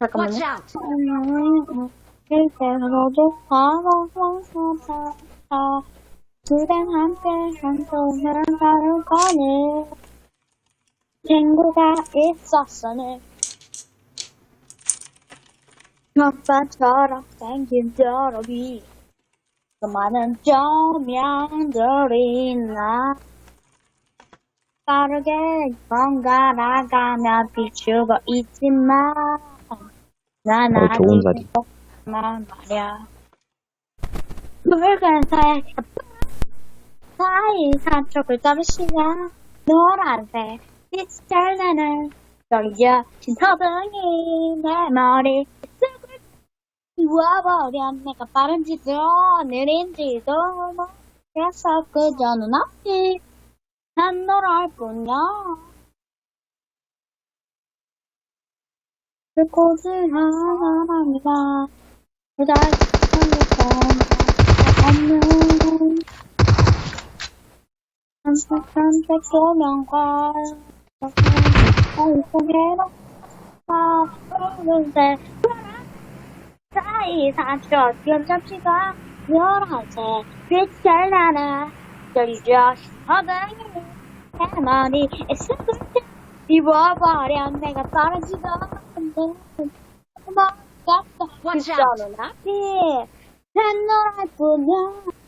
잠깐만요. Out! 함께 한 거니. 친구가 있었으니. 오빠처럼 생긴 벼룩이 수많은 조명들이 나. 빠르게 번갈아가며 비추고 있지만 난 어, 좋은 자리. 만 말이야. 붉은색 사이 산쪽을 떨으시냐? 노란색 빛이 잘 나는 떨려. 신서등이 내 머리 쓱을 지워버려 내가 빠른지도 느린지도 모르겠어 그저 눈앞이 난 너랄 뿐이야 그 꽃을 하나합니다 그달 없는 한색한색 조명과 속에로 오는데 사이 연접시가 열한색 빛을 나는 떨리죠 어등이 내 머리에 스을 입어버려 내가 떨어지고 out! 저는 앞이 난 너랄 뿐이야